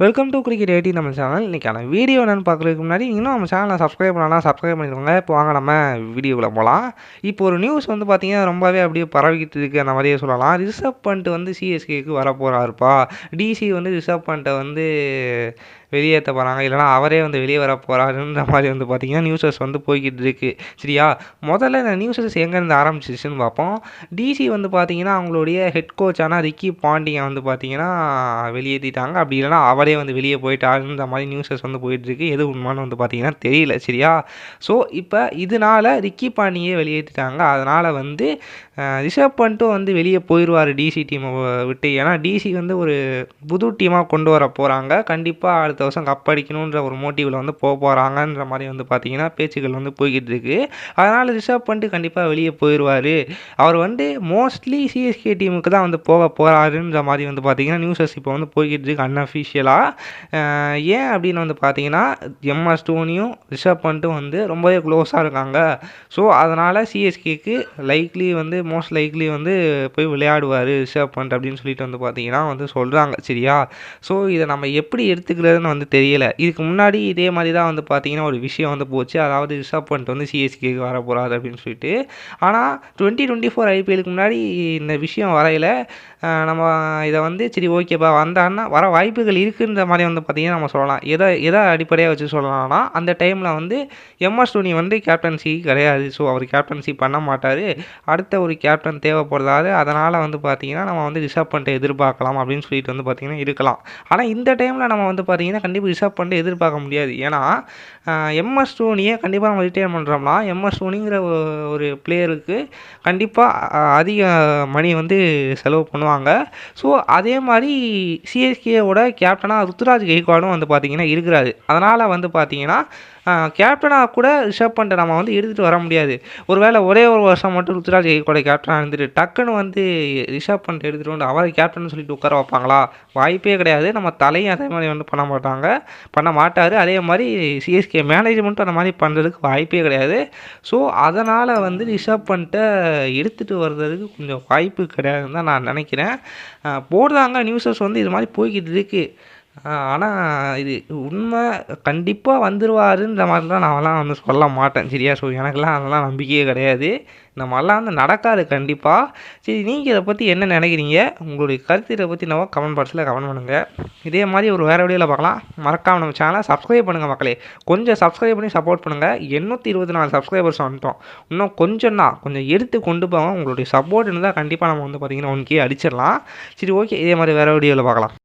Welcome to cricket eighty நம்ம channel இன்றைக்கான video என்னென்னு பார்க்குறதுக்கு முன்னாடி இன்னும் நம்ம சேனலை சப்ஸ்கிரைப் பண்ணலாம் சப்ஸ்கிரைப் பண்ணிக்கோங்க இப்போ வாங்க நம்ம வீடியோக்குள்ளே போகலாம் இப்போ ஒரு நியூஸ் வந்து பார்த்தீங்கன்னா ரொம்பவே அப்படியே பரவிக்கிட்டு இருக்குது அந்த மாதிரியே சொல்லலாம். ரிசப் பண்ணிட்டு வந்து சிஎஸ்கேக்கு வர போகிறாருப்பா டிசி வந்து ரிஷப் பண்ணிட்ட வந்து வெளியேற்ற போகிறாங்க இல்லைனா அவரே வந்து வெளியே வர போகிறாருன்ற மாதிரி வந்து பார்த்திங்கன்னா நியூஸஸ் வந்து போய்கிட்டு இருக்குது சரியா? முதல்ல இந்த நியூஸஸ் எங்கேருந்து ஆரம்பிச்சிச்சுன்னு பார்ப்போம். டிசி வந்து பார்த்திங்கன்னா அவங்களுடைய ஹெட் கோச்சான ரிக்கி பாண்டியை வந்து பார்த்திங்கன்னா வெளியேற்றிட்டாங்க. அப்படி இல்லைனா அவரே வந்து வெளியே போயிட்டாருன்ற மாதிரி நியூஸஸ் வந்து போயிட்டுருக்கு. எது உண்மைன்னு வந்து பார்த்திங்கன்னா தெரியல சரியா? ஸோ இப்போ இதனால் ரிக்கி பாண்டியே வெளியேற்றிட்டாங்க. அதனால் வந்து ரிஷப் பண்ணிட்டும் வந்து வெளியே போயிடுவார் டிசி டீமை விட்டு. ஏன்னா டிசி வந்து ஒரு புது டீமாக கொண்டு வர போகிறாங்க கண்டிப்பாக அடுத்த வருஷம் கப் அடிக்கணுன்ற ஒரு மோட்டிவில் வந்து போக போகிறாங்கன்ற மாதிரி வந்து பார்த்திங்கன்னா பேச்சுக்கள் வந்து போய்கிட்டு இருக்கு அதனால் ரிஷப் பண்ணிட்டு கண்டிப்பாக வெளியே போயிடுவார் அவர் வந்து மோஸ்ட்லி சிஎஸ்கே டீமுக்கு தான் வந்து போக போகிறாருன்ற மாதிரி வந்து பார்த்திங்கன்னா நியூஸஸ் இப்போ வந்து போய்கிட்டு இருக்கு அன்அஃபிஷியலாக ஏன் அப்படின்னு வந்து பார்த்தீங்கன்னா எம்எஸ் டோனியும் ரிஷப் பண்ணிட்டும் வந்து ரொம்பவே க்ளோஸாக இருக்காங்க. ஸோ அதனால் சிஎஸ்கேக்கு லைக்லி வந்து மோஸ்ட் லைக்லி வந்து போய் விளையாடுவார் ரிஷப் பண்ட் அப்படின்னு சொல்லிட்டு வந்து பார்த்தீங்கன்னா வந்து சொல்கிறாங்க சரியா? ஸோ இதை நம்ம எப்படி எடுத்துக்கிறதுன்னு வந்து தெரியல. இதுக்கு முன்னாடி இதே மாதிரி தான் வந்து பார்த்தீங்கன்னா ஒரு விஷயம் வந்து போச்சு. அதாவது ரிஷப் பண்ட் வந்து சிஎஸ்கேக்கு வர போகிறாரு அப்படின்னு சொல்லிட்டு. ஆனால் டுவெண்ட்டி டுவெண்ட்டி ஃபோர் ஐபிஎலுக்கு முன்னாடி இந்த விஷயம் வரையில். நம்ம இதை வந்து சரி ஓகேப்பா வந்தான்னா வர வாய்ப்புகள் இருக்குது இருக்குன்ற மாதிரி வந்து பார்த்திங்கன்னா நம்ம சொல்லலாம். எதை எதை அடிப்படையாக வச்சு சொல்லலாம்னா அந்த டைமில் வந்து எம்எஸ் தோனி வந்து கேப்டன்சி கிடையாது. ஸோ அவர் கேப்டன்சி பண்ண மாட்டார். அடுத்த ஒரு கேப்டன் தேவைப்படுறாரு. அதனால் வந்து பார்த்திங்கன்னா நம்ம வந்து ரிசர்வ் பண்ணிட்டு எதிர்பார்க்கலாம் அப்படின்னு சொல்லிட்டு வந்து பார்த்திங்கன்னா இருக்கலாம். ஆனால் இந்த டைமில் நம்ம வந்து பார்த்திங்கன்னா கண்டிப்பாக ரிசர்வ் பண்ணிட்டு எதிர்பார்க்க முடியாது. ஏன்னா எம்எஸ் தோனியை கண்டிப்பாக நம்ம ரிட்டையர் பண்ணுறோம்னா எம்எஸ் தோனிங்கிற ஒரு பிளேயருக்கு கண்டிப்பாக அதிக மணி வந்து செலவு பண்ணுவாங்க. ஸோ அதே மாதிரி சிஎஸ்கேவோட ஆனால் ருத்துராஜ் கெய்க்வாடும் வந்து பார்த்திங்கன்னா இருக்கிறாரு. அதனால் வந்து பார்த்திங்கன்னா கேப்டனாக கூட ரிஷப் பண்ணிட்டு நம்ம வந்து எடுத்துகிட்டு வர முடியாது. ஒரு வேளை ஒரே ஒரு வருஷம் மட்டும் ருத்துராஜ் கூட கேப்டனாக இருந்துட்டு டக்குன்னு வந்து ரிஷப் பண்ணிட்டு எடுத்துகிட்டு வந்து அவரை கேப்டன் சொல்லிட்டு உட்கார வைப்பாங்களா? வாய்ப்பே கிடையாது. நம்ம தலையும் அதே மாதிரி வந்து பண்ண மாட்டாங்க. பண்ண மாட்டார். அதே மாதிரி சிஎஸ்கே மேனேஜ்மெண்ட்டும் அந்த மாதிரி பண்ணுறதுக்கு வாய்ப்பே கிடையாது. ஸோ அதனால் வந்து ரிஷப் பண்ணிட்டு எடுத்துகிட்டு வர்றதுக்கு கொஞ்சம் வாய்ப்பு கிடையாதுன்னு தான் நான் நினைக்கிறேன். போடுறாங்க. நியூஸஸ் வந்து இது மாதிரி போய்கிட்டு இருக்குது ஆனால் இது உண்மை கண்டிப்பாக வந்துடுவாருன்ற மாதிரிலாம் நான்லாம் வந்து சொல்ல மாட்டேன். சரியா? ஸோ எனக்கெல்லாம் அதெல்லாம் நம்பிக்கையே கிடையாது. இந்த மாதிரிலாம் வந்து நடக்காது கண்டிப்பாக சரி நீங்கள் இதை பற்றி என்ன நினைக்கிறீங்க? உங்களுடைய கருத்து இதை பற்றி நம்ம கமெண்ட் பாக்ஸில் கமெண்ட் பண்ணுங்கள் இதே மாதிரி ஒரு வேறு வீடியோவில் பார்க்கலாம். மறக்காமல் நம்ம சேனலை சப்ஸ்கிரைப் பண்ணுங்கள் மக்களே. கொஞ்சம் சப்ஸ்கிரைப் பண்ணி சப்போர்ட் பண்ணுங்கள் எண்ணூற்றி இருபத்தி நாலு சப்ஸ்கிரைபர்ஸ் வந்துட்டோம். இன்னும் கொஞ்சம் தான் கொஞ்சம் எடுத்து கொண்டு போவோம் உங்களுடைய சப்போர்ட் இருந்தால் கண்டிப்பாக நம்ம வந்து பார்த்திங்கன்னா ஒன் அடிச்சிடலாம். சரி ஓகே இதே மாதிரி வேறு வீடியோவில் பார்க்கலாம்.